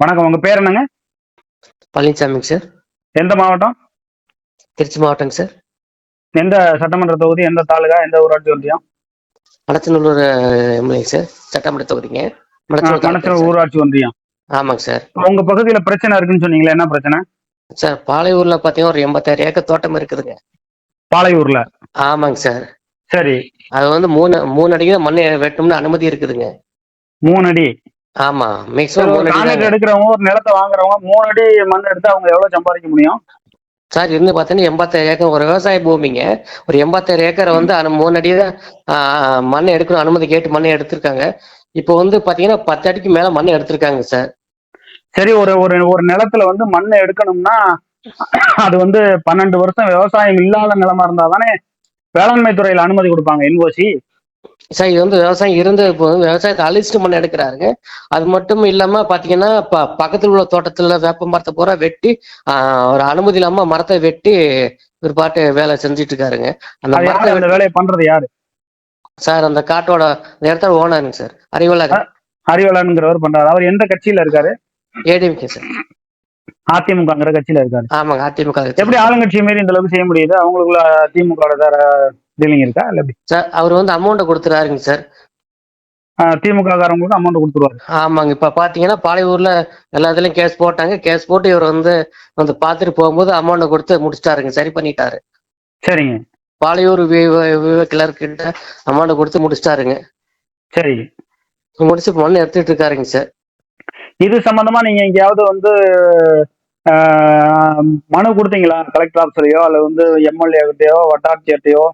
வணக்கம். உங்க பேர் என்னங்க? பழனிசாமிங்க சார். எந்த மாவட்டம்? திருச்சி மாவட்டங்க சார். எந்த சட்டமன்ற தொகுதி எந்த தாலுகா எந்த ஊராட்சி ஒன்றியம்? Manachanallur MLA sir. சட்டமன்ற தொகுதிங்க. சார். ஊராட்சி ஒன்றியம். ஆமாங்க சார். உங்க பகுதியில பிரச்சனை இருக்குன்னு சொன்னீங்களே என்ன பிரச்சனை? சார் பாலையூர்ல பாத்தீங்கன்னா ஒரு எண்பத்தாயிரம் ஏக்கர் தோட்டம் இருக்குதுங்க. பாளையூர்ல ஆமாங்க சார். சரி. அது வந்து மூணு மூணு அடிக்கு மண்ணை வெட்டணும்னு அனுமதி இருக்குதுங்க. மூணு அடி? ஆமா. Maximum contract. எடுக்கிறவங்க ஒரு நிலத்தை வாங்குறவங்க மூணு அடி மண் எடுத்து அவங்க எவ்வளவு சம்பாதிக்க முடியும்? சார் இருந்து பார்த்தீங்கன்னா எண்பத்தாயிரம் ஏக்கர் ஒரு விவசாய பூமிங்க. ஒரு எண்பத்தாயிரம் ஏக்கரை வந்து அனு- மூணு அடி தான் மண்ணை எடுக்கணும் அனுமதி கேட்டு மண்ணை எடுத்திருக்காங்க. இப்போ வந்து பாத்தீங்கன்னா பத்து அடிக்கு மேல மண்ணை எடுத்திருக்காங்க சார். சரி ஒரு ஒரு ஒரு நிலத்துல வந்து மண்ணை எடுக்கணும்னா அது வந்து பன்னெண்டு வருஷம் விவசாயம் இல்லாத நிலமா இருந்தா தானே வேளாண்மை துறையில அனுமதி கொடுப்பாங்க என்ஓசி. சார் இது வந்து விவசாயம் இருந்து வந்து விவசாயத்தை அழிச்சிட்டு மண் எடுக்கிறாருங்க. அது மட்டும் இல்லாம பாத்தீங்கன்னா ப பக்கத்துல உள்ள தோட்டத்துல வேப்ப மரத்தை பூரா வெட்டி ஒரு அனுமதி இல்லாம மரத்தை வெட்டி ஒரு பாட்டு வேலை செஞ்சுட்டு இருக்காருங்க அந்த மரத்தை அந்த வேலையை பண்றது யாரு? சார் அந்த காட்டோட அந்த இடத்துல ஓனருங்க சார் அறிவலக அறிவலன்கிறவர் பண்றாரு. அவர் எந்த கட்சியில இருக்காரு? ADMK sir. அதிமுகங்கிற கட்சியில இருக்காரு. ஆமாங்க அதிமுக எப்படி ஆளுங்கட்சி மாரி இந்த அளவுக்கு செய்ய முடியுது? அவங்களுக்குள்ள திமுக டீலிங் இருக்கா இல்ல சார் அவர் வந்து அமௌண்ட்டை கொடுத்துறாருங்க சார் திமுக காரங்களுக்கு அமௌண்ட் கொடுத்துருவாரு. ஆமாங்க. இப்ப பாத்தீங்கன்னா பாலையூர்ல எல்லா இதுலயும் கேஸ் போட்டாங்க. கேஸ் போட்டு இவர் வந்து வந்து பார்த்துட்டு போகும்போது அமௌண்ட்டை கொடுத்து முடிச்சிட்டாருங்க. சரி பண்ணிட்டாரு. சரிங்க. பாலையூர் கிளர்க் கிட்ட அமௌண்ட் கொடுத்து முடிச்சிட்டாருங்க. சரி. முடிச்சு இப்ப மண்ணு எடுத்துட்டு இருக்காருங்க சார் இது சம்பந்தமா நீங்க எங்கேயாவது வந்து மனு கொடுத்தீங்களா? கலெக்டர் ஆஃபீஸ்லயோ அல்லது வந்து எம்எல்ஏ கிட்டயோ வட்டாட்சியர்கிட்டயோ?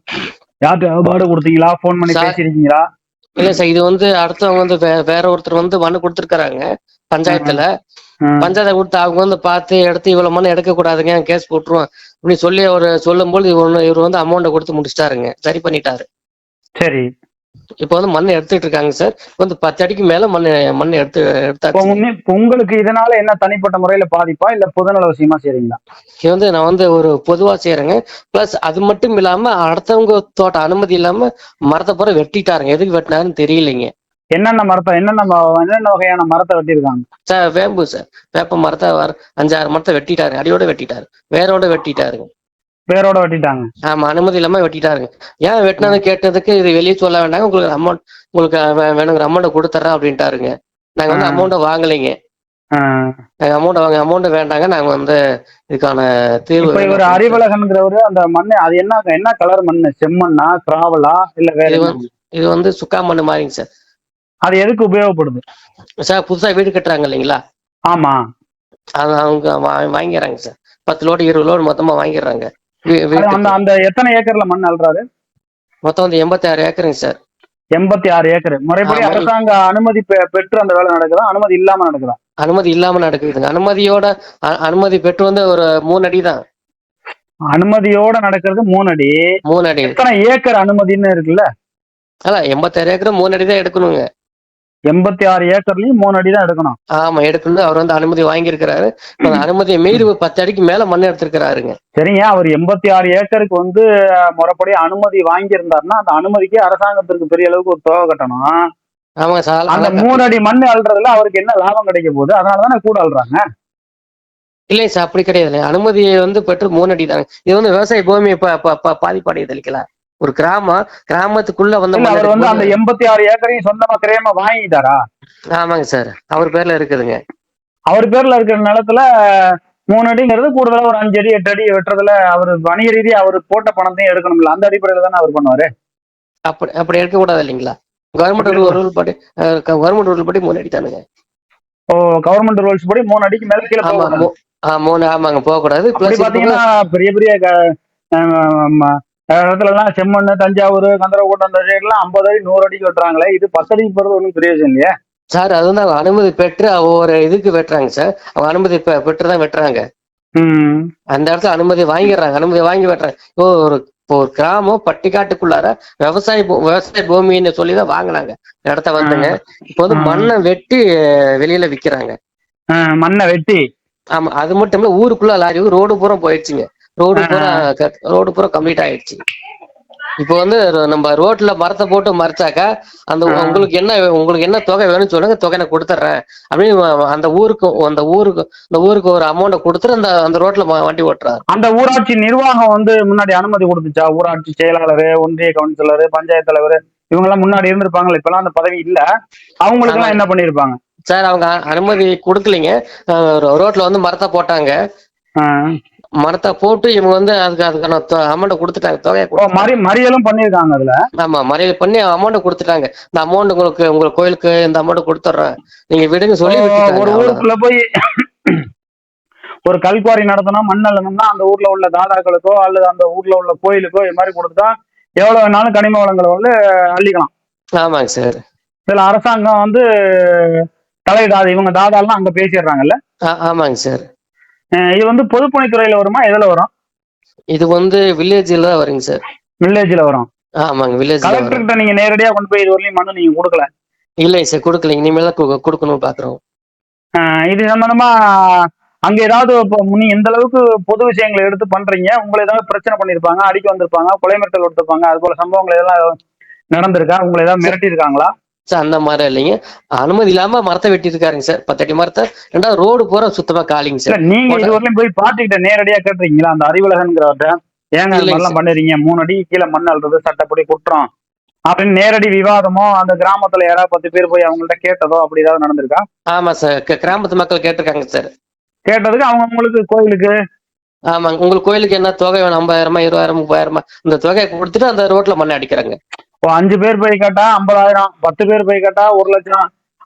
யார்கிட்ட பாடு கொடுத்தீங்களா? ஃபோன் பண்ணி சார். பேசியிருக்கீங்களா? இல்ல சார் இது வந்து அடுத்தவங்க வந்து வேற ஒருத்தர் வந்து மனு கொடுத்துருக்காங்க பஞ்சாயத்துல. பஞ்சாயத்தை கொடுத்து அவங்க வந்து பார்த்து எடுத்து இவ்வளவு மண்ணு எடுக்க கூடாதுங்க கேஸ் போட்டுருவோம் அப்படின்னு சொல்லி அவர் சொல்லும்போது இவர் வந்து- இவர் வந்து அமௌண்ட்டை கொடுத்து முடிச்சிட்டாருங்க சரி பண்ணிட்டாரு. சரி. இப்போ வந்து மண்ணை எடுத்துட்டு இருக்காங்க சார். வந்து பத்து அடிக்கு மேல மண்ணு மண்ணை எடுத்து எடுத்தாச்சு. உங்களுக்கு இதனால என்ன தனிப்பட்ட முறையில பாதிப்பா? இல்ல பொதுநல விஷயமா செய்றீங்களா? இது வந்து நான் வந்து ஒரு பொதுவா செய்யறேங்க பிளஸ் அது மட்டும் இல்லாம அடுத்தவங்க தோட்ட அனுமதி இல்லாம மரத்தை பூரா வெட்டிட்டாருங்க. எதுக்கு வெட்டினாருன்னு தெரியலைங்க. என்னென்ன மரத்தை என்னென்ன என்னென்ன வகையான மரத்தை வெட்டியிருக்காங்க? சார் வேம்பு சார். வேப்ப மரத்தை அஞ்சாறு மரத்தை வெட்டிட்டாரு அடியோட வெட்டிட்டாரு. வேரோட வெட்டிட்டாருங்க. வேரோட வெட்டிட்டாங்க. ஆமா அனுமதி இல்லாம வெட்டிட்டாருங்க. ஏன் வெட்டினது கேட்டதுக்கு இது வெளியே சொல்ல வேண்டாம் உங்களுக்கு அமௌண்ட் உங்களுக்கு வேணுங்கிற அமௌண்ட்டை கொடுத்துட்றேன் அப்படின்ட்டாருங்க. நாங்க வந்து ஆ. அமௌண்ட்டை வாங்கலைங்க. நாங்க அமௌண்ட் வாங்க அமௌண்ட் வேண்டாங்க நாங்க வந்து இதுக்கான தீர்வு இவர். அறிவழகன்கிறவரு அந்த மண்ணு அது என்ன என்ன கலர் மண்ணு? செம்மண்ணா கிராவலா இல்ல வேற இது வந்து- சுக்கா மண்ணு மாதிரிங்க சார். அது எதுக்கு உபயோகப்படுது? சார் புதுசா வீடு கட்டுறாங்க இல்லைங்களா? ஆமா. அது அவங்க வாங்கிடுறாங்க சார். பத்து லோடு இருபது லோடு மொத்தமா வாங்கிடுறாங்க. அந்த அந்த எத்தனை ஏக்கர்ல மண் அல்றாரு மொத்தம் வந்து எண்பத்தி ஆறு ஏக்கருங்க சார். எண்பத்தி ஆறு ஏக்கர். முறைப்படி. அரசாங்க அனுமதி பெற்று அந்த வேலை நடக்குதா? அனுமதி இல்லாம நடக்குதா? அனுமதி இல்லாம நடக்குதுங்க. அனுமதியோட அனுமதி பெற்று வந்து ஒரு மூணு அடி தான். அனுமதியோட நடக்கிறது மூணு அடி. மூணு அடி. எத்தனை ஏக்கர் அனுமதின்னு இருக்குல்ல? அல்ல எண்பத்தாறு ஏக்கர் மூணு அடி தான் எடுக்கணுங்க. எண்பத்தி ஆறு ஏக்கர்லயும் மூணு அடி தான் எடுக்கணும். ஆமா எடுக்கணும். அவர் வந்து அனுமதி வாங்கியிருக்கிறாரு. அனுமதியை மீறி பத்து அடிக்கு மேல மண் எடுத்திருக்கிறாருங்க. சரிங்க. அவர் எண்பத்தி ஆறு ஏக்கருக்கு வந்து முறைப்படி அனுமதி வாங்கியிருந்தாருன்னா அந்த அனுமதிக்கு அரசாங்கத்திற்கு பெரிய அளவுக்கு ஒரு தொகை கட்டணும். ஆமாங்க சார் அந்த மூணு அடி மண் அல்றதுல அவருக்கு என்ன லாபம் கிடைக்க போகுது? அதனாலதானே கூட அல்றாங்க இல்லைங்க சார் அப்படி கிடையாது அனுமதியை வந்து பெற்று மூணு அடி தாங்க. இது வந்து விவசாய பூமி ப- ப- ப- பாதிப்படையுது இல்லைங்களா ஒரு கிராமம் கிராமத்துக்குள்ள வந்து அவர் வந்து அந்த எண்பத்தி ஆறு ஏக்கரையும் சொந்தமா கிரயமா வாங்கிட்டாரா? ஆமாங்க சார். அவர் பேர்ல இருக்குதுங்க. அவர் பேர்ல இருக்கிற நிலத்துல மூணு அடிங்கிறது கூடுதலா ஒரு அஞ்சு அடி எட்டு அடி வெட்டுறதுல அவர் வணிக ரீதியா அவர் போட்ட பணத்தையும் எடுக்கணும்ல. அந்த அடிப்படையில தானே அவர் பண்ணுவாரு? அப்படி அப்படி எடுக்க கூடாது இல்லைங்களா? கவர்மெண்ட் ரூல் படி கவர்மெண்ட் ரூல் படி மூணு அடி தானுங்க. ஓ கவர்மெண்ட் ரூல்ஸ் படி மூணு அடிக்கு மேல கீழே ஆமா போகக்கூடாது. மூ- ஆ, மூணு ஆமாங்க பிளஸ் பாத்தீங்கன்னா பெரிய பெரிய இடத்துல எல்லாம் செம்மண் தஞ்சாவூர் கந்தரக்கோட்டை அந்த சைடு எல்லாம் ஐம்பது அடி நூறு அடிக்கு வெட்டுறாங்களே. இது பத்து அடிக்கு போறது ஒன்றும் பிரயோஜனம் இல்லையா? சார் அது வந்து அவங்க அனுமதி பெற்று ஒவ்வொரு இதுக்கு வெட்டுறாங்க சார். அவங்க அனுமதி பெற்று தான் வெட்டுறாங்க. அந்த இடத்துல அனுமதி வாங்கிடுறாங்க. அனுமதி வாங்கி வெட்டுறாங்க. இப்போ ஒரு இப்போ ஒரு கிராமம் பட்டிக்காட்டுக்குள்ளார விவசாய விவசாய பூமின்னு சொல்லி தான் வாங்கினாங்க இடத்த வந்துங்க இப்போ வந்து. மண்ணை வெட்டி வெளியில விக்கிறாங்க. மண்ணை வெட்டி. ஆமா அது மட்டும் இல்ல ஊருக்குள்ள லாரி ரோடு பூரா போயிடுச்சுங்க. ரோடு. பூரா ரோடு பூரா கம்ப்ளீட் ஆயிடுச்சு. இப்போ வந்து நம்ம ரோட்ல மரத்தை போட்டு மறைச்சாக்கா அந்த. உங்களுக்கு என்ன உங்களுக்கு என்ன தொகை வேணும்னு சொல்லுங்க தொகை நான் கொடுத்துட்றேன். அப்படின்னு அந்த ஊருக்கு அந்த ஊருக்கு அந்த ஊருக்கு ஒரு அமௌண்ட்டை கொடுத்துட்டு அந்த அந்த ரோட்ல வண்டி ஓட்டுறாரு. அந்த ஊராட்சி நிர்வாகம் வந்து முன்னாடி அனுமதி கொடுத்துச்சா? ஊராட்சி செயலாளர் ஒன்றிய கவுன்சிலர் பஞ்சாயத்து தலைவர் இவங்க எல்லாம் முன்னாடி இருந்திருப்பாங்க இப்பெல்லாம் அந்த பதவி இல்ல. அவங்களுக்கு எல்லாம். என்ன பண்ணிருப்பாங்க சார் அவங்க அனுமதி கொடுக்கலைங்க. ரோட்ல வந்து மரத்தை போட்டாங்க. மரத்தை போட்டு இவங்க வந்து அதுக்கு அதுக்கான அமௌண்ட்டை கொடுத்துட்டாங்க. தொகையை. மறி மறியலும் பண்ணிருக்காங்க அதுல? ஆமா மறியல் பண்ணி அமௌண்ட் கொடுத்துட்டாங்க. இந்த அமௌண்ட் உங்களுக்கு உங்க கோயிலுக்கு இந்த அமௌண்ட் கொடுத்துட்றேன். நீங்க விடுங்க சொல்லி ஒரு. ஊருக்குள்ள போய் ஒரு கல்குவாரி நடத்தணும் மண் அள்ளணும்னா அந்த ஊர்ல உள்ள தாதாக்களுக்கோ அல்லது அந்த ஊர்ல உள்ள கோயிலுக்கோ இது மாதிரி கொடுத்தா எவ்வளவு வேணாலும் கனிம வளங்களை வந்து அள்ளிக்கலாம். ஆமாங்க சார். இதுல அரசாங்கம் வந்து தலையிடாது. இவங்க தாதாலாம் அங்க பேசிடுறாங்கல்ல? ஆமாங்க சார். இது வந்து பொதுப்பணித்துறையில வருமா? எதுல வரும்? இது வந்து வில்லேஜ்ல தான் வருங்க சார். வில்லேஜ்ல வரும். ஆமாங்க வில்லேஜ்ல வரும். கலெக்டர்கிட்ட நீங்க நேரடியா கொண்டு போய் இது வரலையும் மனு நீங்க கொடுக்கல? இல்லைங்க சார் கொடுக்கல இனிமேல் தான் கொடுக்கணும் பாக்குறோம் இது சம்பந்தமா அங்க ஏதாவது இப்போ நீ எந்த அளவுக்கு பொது விஷயங்களை எடுத்து பண்றீங்க. உங்களை ஏதாவது பிரச்சனை பண்ணிருப்பாங்க அடிக்க வந்திருப்பாங்க கொலை மிரட்டல் கொடுத்துருப்பாங்க அது போல சம்பவங்கள் எல்லாம் நடந்திருக்கா? உங்களை ஏதாவது மிரட்டி இருக்காங்களா சார் அந்த மாதிரி இல்லைங்க. அனுமதி இல்லாம மரத்தை வெட்டி இருக்காருங்க சார். பத்தடி மரத்தை ரெண்டாவது ரோடு பூரா சுத்தமா காலிங்க சார். நீங்க இது வரலையும் போய் பார்ட்டிகிட்ட நேரடியா கேட்டுறீங்களா அந்த அறிவுலகங்கிறவர்கிட்ட ஏங்க சார். பண்ணுறீங்க மூணு அடி கீழே மண் அள்ளுறது சட்டப்படி குற்றம். அப்படின்னு நேரடி விவாதமோ அந்த கிராமத்துல யாராவது பத்து பேர் போய் அவங்கள்ட்ட கேட்டதோ அப்படி ஏதாவது நடந்திருக்கா? ஆமா சார். கிராமத்து மக்கள் கேட்டிருக்காங்க சார். கேட்டதுக்கு அவங்க உங்களுக்கு கோயிலுக்கு? ஆமாங்க. உங்களுக்கு கோயிலுக்கு என்ன தொகை வேணும்? ஐம்பதாயிரமா இருபதாயிரம் முப்பதாயிரமா? இந்த தொகையை கொடுத்துட்டு அந்த ரோட்ல மண்ணை அடிக்கிறாங்க. இப்போ அஞ்சு பேர் போய் கேட்டா ஐம்பதாயிரம் பத்து பேர் போய் கேட்டா ஒரு லட்சம்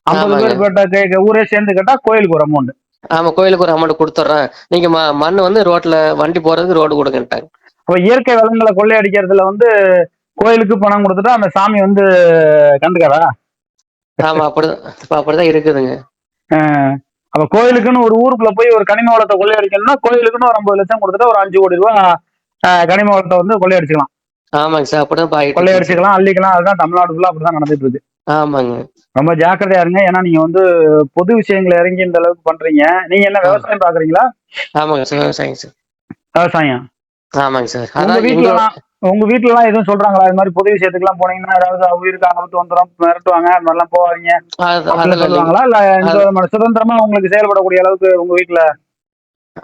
ஐம்பது. பேர் போயிட்டா கே- ஊரே சேர்ந்து கேட்டா கோயிலுக்கு ஒரு அமௌண்ட் ஆமா கோயிலுக்கு ஒரு அமௌண்ட் கொடுத்துட்றேன். நீங்க மண் வந்து ரோட்ல வண்டி போறதுக்கு ரோடு கொடுங்கன்ட்டாங்க அப்ப இயற்கை வளங்களை கொள்ளையடிக்கிறதுல வந்து கோயிலுக்கு பணம் கொடுத்துட்டா அந்த சாமி வந்து கண்டுக்காதா? ஆமா அப்படிதான் அப்படிதான் இருக்குதுங்க. அப்ப கோயிலுக்குன்னு ஒரு ஊருக்குள்ள போய் ஒரு கனிம வளத்தை கொள்ளையடிக்கணும்னா கோயிலுக்குன்னு ஒரு ஐம்பது லட்சம் கொடுத்துட்டா ஒரு அஞ்சு கோடி ரூபாய் கனிம வளத்தை வந்து கொள்ளையடிச்சுக்கலாம் ஆமாங்க சார் அப்படிதான் கொள்ளையடிச்சுக்கலாம் அள்ளிக்கலாம் அதுதான் தமிழ்நாடு ஃபுல்லா அப்படிதான் நடந்துட்டு இருக்கு. ஆமாங்க. ரொம்ப ஜாக்கிரதையா இருங்க. ஏன்னா நீங்க வந்து பொது விஷயங்களை இறங்கி இந்த அளவுக்கு பண்றீங்க. நீங்க என்ன விவசாயம் பாக்குறீங்களா? ஆமாங்க சார் விவசாயங்க சார். விவசாயம்? ஆமாங்க சார். உங்க வீட்டுல உங்க வீட்டுல எல்லாம் எதுவும் சொல்றாங்களா? இது மாதிரி பொது விஷயத்துக்கு எல்லாம் போனீங்கன்னா ஏதாவது உயிருக்கு ஆபத்து வந்துடும் மிரட்டுவாங்க அது மாதிரிலாம் இல்லைங்க. சொல்லுவாங்களா? இல்ல சுதந்திரமா உங்களுக்கு செயல்படக்கூடிய அளவுக்கு உங்க வீட்டுல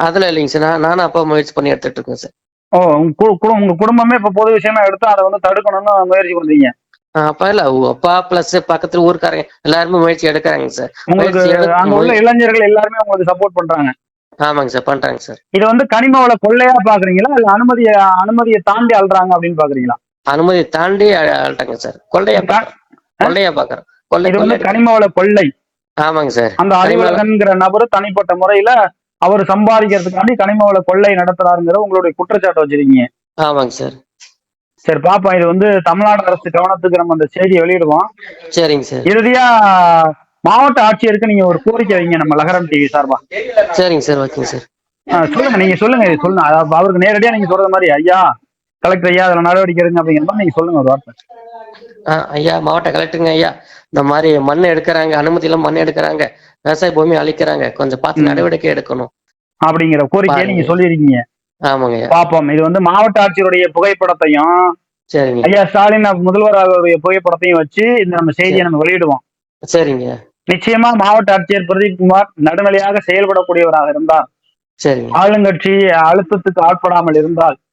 அதுல இல்லைங்க சார். நான் நானும் அப்பா முயற்சி பண்ணி எடுத்துட்டு இருக்கேன் சார். ஓ உங்க குடும்பமே இப்ப பொது விஷயமா எடுத்து அதை வந்து தடுக்கணும்னு முயற்சி ஆஹ் அப்பா இல்ல அப்பா பிளஸ் பக்கத்துல ஊருக்காரங்க எல்லாருமே முயற்சி எடுக்கிறாங்க சார். உங்களுக்கு அங்க உள்ள இளைஞர்கள் எல்லாருமே உங்களுக்கு சப்போர்ட் பண்றாங்க. ஆமாங்க சார் பண்றாங்க சார். இது வந்து கனிம வள கொள்ளையா பாக்குறீங்களா இல்ல அனுமதிய அனுமதியை தாண்டி அல்றாங்க அப்படின்னு பாக்குறீங்களா? அனுமதி தாண்டி அழட்டாங்க சார். கொள்ளையா. கொள்ளையா பாக்குறேன் கொள்ளை இது வந்து கொள்ளை கனிம வள கொள்ளை. ஆமாங்க சார். அந்த அறிவழகன்கிற நபர் தனிப்பட்ட முறையில அவர் சம்பாதிக்கிறதுக்காண்டி கனிம வள கொள்ளை நடத்துறாருங்கிற உங்களுடைய குற்றச்சாட்டு வச்சிருக்கீங்க. ஆமாங்க சார். சரி பாப்போம். இது வந்து தமிழ்நாடு அரசு கவனத்துக்கு நம்ம அந்த செய்தியை வெளியிடுவோம். சரிங்க சார். இறுதியா மாவட்ட ஆட்சியருக்கு நீங்க ஒரு கோரிக்கை வைங்க நம்ம லகரம் டிவி சார்பா. சரிங்க சார் ஓகேங்க சார். சொல்லுங்க நீங்க சொல்லுங்க இது சொல்லுங்க. அவருக்கு நேரடியா நீங்க சொல்றது மாதிரி ஐயா கலெக்டர் ஐயா அதுல நடவடிக்கை எடுங்க அப்படிங்கிற மாதிரி நீங்க சொல்லுங்க ஒரு வார்த்தை. ஐயா மாவட்ட கலெக்டருங்க ஐயா. இந்த மாதிரி மண் எடுக்கிறாங்க அனுமதி இல்லாம மண் எடுக்கிறாங்க விவசாய பூமி அழிக்கிறாங்க. கொஞ்சம் பார்த்து. நடவடிக்கை எடுக்கணும். அப்படிங்கிற கோரிக்கையை நீங்க. சொல்லியிருக்கீங்க. ஆமாங்க. பாப்போம். இது வந்து மாவட்ட ஆட்சியருடைய புகைப்படத்தையும் சரிங்க. ஐயா ஸ்டாலின் முதல்வர் அவருடைய புகைப்படத்தையும் வச்சு இந்த நம்ம செய்தியை நம்ம வெளியிடுவோம். சரிங்க. நிச்சயமா மாவட்ட ஆட்சியர் பிரதீப் குமார் நடுநிலையாக செயல்படக்கூடியவராக இருந்தால் சரிங்க. ஆளுங்கட்சி அழுத்தத்துக்கு ஆட்படாமல் இருந்தால் சார்.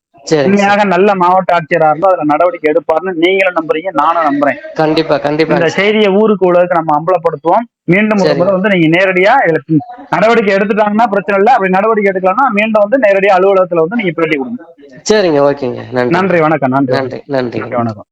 உண்மையாக நல்ல மாவட்ட ஆட்சியரா இருந்தால் அதுல நடவடிக்கை எடுப்பார்னு நீங்களும் நம்புறீங்க நானும் நம்புறேன். கண்டிப்பா கண்டிப்பா. இந்த செய்தியை ஊருக்கு உலகத்துக்கு நம்ம அம்பலப்படுத்துவோம். மீண்டும் ஒரு. முறை வந்து நீங்க நேரடியா இதுல நடவடிக்கை எடுத்துட்டாங்கன்னா பிரச்சனை இல்லை. அப்படி நடவடிக்கை எடுக்கலன்னா மீண்டும் வந்து நேரடியா அலுவலகத்துல வந்து நீங்க பேட்டி கொடுங்க. சரிங்க ஓகேங்க. நன்றி. வணக்கம் நன்றி. நன்றி நன்றி. வணக்கம்.